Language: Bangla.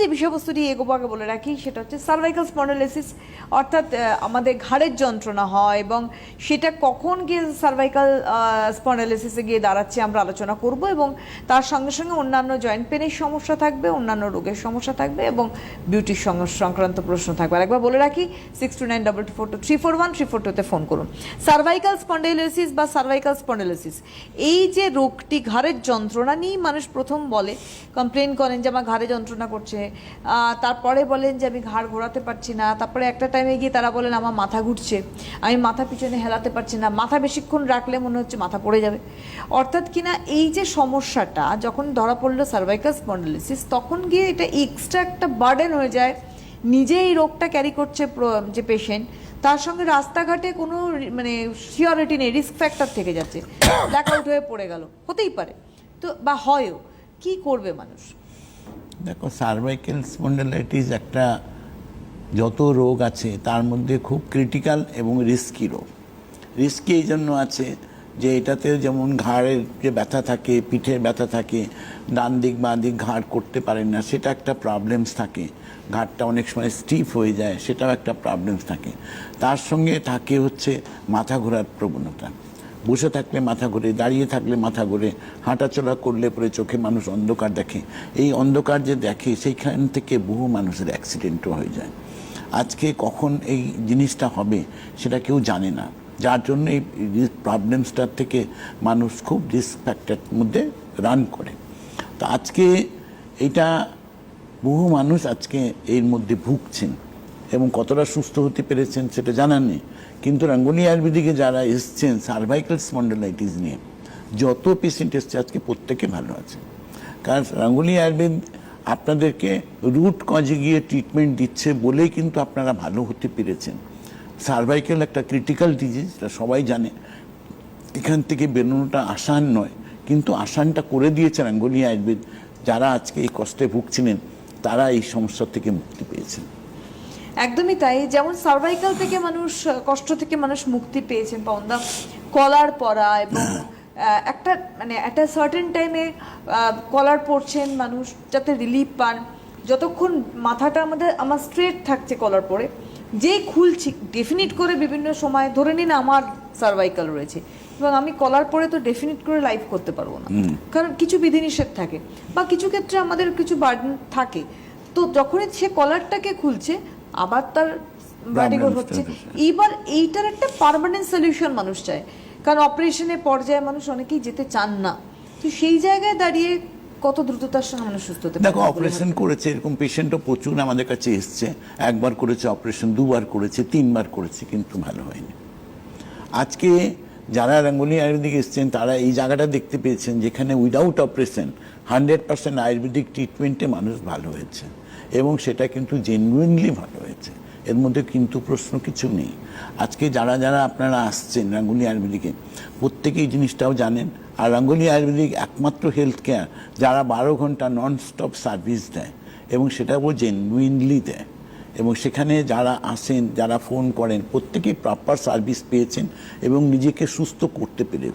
যে বিষয়বস্তুটি এগোবো আগে বলে রাখি, সেটা হচ্ছে সার্ভাইকাল স্পন্ডোলাইসিস অর্থাৎ আমাদের ঘাড়ের যন্ত্রণা হয় এবং সেটা কখন গিয়ে সার্ভাইকাল স্পন্ডোলাইসিসে গিয়ে দাঁড়াচ্ছে আমরা আলোচনা করব এবং তার সঙ্গে সঙ্গে অন্যান্য জয়েন্ট পেনের সমস্যা থাকবে, অন্যান্য রোগের সমস্যা থাকবে এবং বিউটির সংক্রান্ত প্রশ্ন থাকবে। আর একবার বলে রাখি six two nine double two four two three four one three four টুতে ফোন করুন। সার্ভাইকাল স্পন্ডাইলোসিস বা সার্ভাইকাল স্পন্ডাইলোসিস এই যে রোগটি ঘাড়ের যন্ত্রণা নিয়েই মানুষ প্রথম বলে কমপ্লেন করেন যে আমার ঘাড়ে যন্ত্রণা করছে তারপরে বলেন যে আমি ঘাড় ঘোরাতে পারছি না। তারপরে একটা টাইমে গিয়ে তারা বলেন, আমার মাথা ঘুরছে। আমি মাথা পিছনে হেলাতে পারছি না। মাথা বেশিক্ষণ রাখলে মনে হচ্ছে মাথা পড়ে যাবে। অর্থাৎ কিনা এই যে সমস্যাটা, যখন ধরা পড়ল সার্ভাইকাল স্পন্ডাইলোসিস তখন গিয়ে এটা এক্সট্রা একটা বার্ডেন হয়ে যায়। নিজে এই রোগটা ক্যারি করছে যে পেশেন্ট তার সঙ্গে রাস্তাঘাটে কোনো মানে সিওরিটি নেই রিস্ক ফ্যাক্টর থেকে যাচ্ছে। ব্ল্যাক আউট হয়ে পড়ে গেল। হতেই পারে। তো, বা হয়ও। কি করবে মানুষ? দেখো সার্ভাইকেল স্পন্ডালাইটিস একটা যত রোগ আছে, তার মধ্যে খুব ক্রিটিক্যাল এবং রিস্কি রোগ। রিস্কি এই জন্য আছে যে, এটাতে যেমন ঘাড়ের যে ব্যথা থাকে, পিঠের ব্যথা থাকে, ডান দিক, বাঁ দিক ঘাড় করতে পারেন না, সেটা একটা প্রবলেমস থাকে। ঘাড়টা অনেক সময় স্টিফ হয়ে যায়, সেটাও একটা প্রবলেমস থাকে। তার সঙ্গে থাকে হচ্ছে মাথা ঘোরার প্রবণতা। বসে থাকলে মাথা ঘুরে, দাঁড়িয়ে থাকলে মাথা ঘুরে, হাঁটাচলা করলে পরে চোখে মানুষ অন্ধকার দেখে। এই অন্ধকার যে দেখে, সেইখান থেকে বহু মানুষের অ্যাক্সিডেন্টও হয়ে যায়। আজকে কখন এই জিনিসটা হবে, সেটা কেউ জানে না। যার জন্য এই প্রবলেমসটার থেকে মানুষ খুব রিস্ক ফ্যাক্টর মধ্যে রান করে। তো আজকে এটা বহু মানুষ আজকে এর মধ্যে ভুগছেন। এবং কতটা সুস্থ হতে পেরেছেন সেটা জানার নেই। কিন্তু রাঙ্গুনি আয়ুর্বেদিকে যারা এসছেন সার্ভাইকাল স্পন্ডালাইটিস নিয়ে, যত পেশেন্ট এসছে, আজকে প্রত্যেকে ভালো আছে। কারণ রাঙ্গুনি আয়ুর্বেদ আপনাদেরকে রুট কজে গিয়ে ট্রিটমেন্ট দিচ্ছে বলেই কিন্তু আপনারা ভালো হতে পেরেছেন। সার্ভাইকাল একটা ক্রিটিক্যাল ডিজিজ এটা সবাই জানে। এখান থেকে বেরোনোটা আসান নয়, কিন্তু আসানটা করে দিয়েছেন রাঙ্গুনি আয়ুর্বেদ। যারা আজকে এই কষ্টে ভুগছিলেন, তারা এই সমস্যা থেকে মুক্তি পেয়েছেন। একদমই তাই। যেমন সার্ভাইকাল থেকে মানুষ কষ্ট থেকে মানুষ মুক্তি পেয়েছেন পাওন্দা কলার পরা এবং একটা মানে একটা সার্টেন টাইমে কলার পরছেন মানুষ যাতে রিলিফ পান। যতক্ষণ মাথাটা আমাদের আমার স্ট্রেট থাকছে কলার পরে যে খুলছি ডেফিনিট করে বিভিন্ন সময় ধরে নিন আমার সার্ভাইকাল রয়েছে। এবং আমি কলার পরে তো ডেফিনিট করে লাইভ করতে পারব না। কারণ কিছু বিধিনিষেধ থাকে বা কিছু ক্ষেত্রে আমাদের কিছু বার্ডেন থাকে। তো যখনই সে কলারটাকে খুলছে আবার তার বাড়িঘর হচ্ছে। এইবার এইটার একটা পার্মানেন্ট সলিউশন মানুষ চায়। কারণ অপারেশনের পর্যায়ে মানুষ অনেকেই যেতে চান না। তো সেই জায়গায় দাঁড়িয়ে কত দ্রুততার সঙ্গে মানুষ সুস্থ হতে দেখো অপারেশন করেছে এরকম পেশেন্টও প্রচুর আমাদের কাছে এসছে। একবার করেছে অপারেশন দুবার করেছে তিনবার করেছে কিন্তু ভালো হয়নি। আজকে যারা রাঙ্গুলি আয়ুর্বেদিক এসছেন তারা এই জায়গাটা দেখতে পেয়েছেন যেখানে without operation hundred percent ayurvedic ট্রিটমেন্টে মানুষ ভালো হয়েছে এবং সেটা কিন্তু জেনুইনলি ভালো হয়েছে। এর মধ্যে কিন্তু প্রশ্ন কিছু নেই। আজকে যারা যারা আপনারা আসছেন রাঙ্গুলি আয়ুর্বেদিকে প্রত্যেকে এই জিনিসটাও জানেন। আর রাঙ্গুলি আয়ুর্বেদিক একমাত্র হেলথ কেয়ার যারা বারো ঘণ্টা নন স্টপ সার্ভিস দেয় এবং সেটাও জেনুইনলি দেয়। এবং সেখানে যারা আসেন, যারা ফোন করেন, প্রত্যেকেই প্রপার সার্ভিস পেয়েছেন এবং নিজেকে সুস্থ করতে পেরে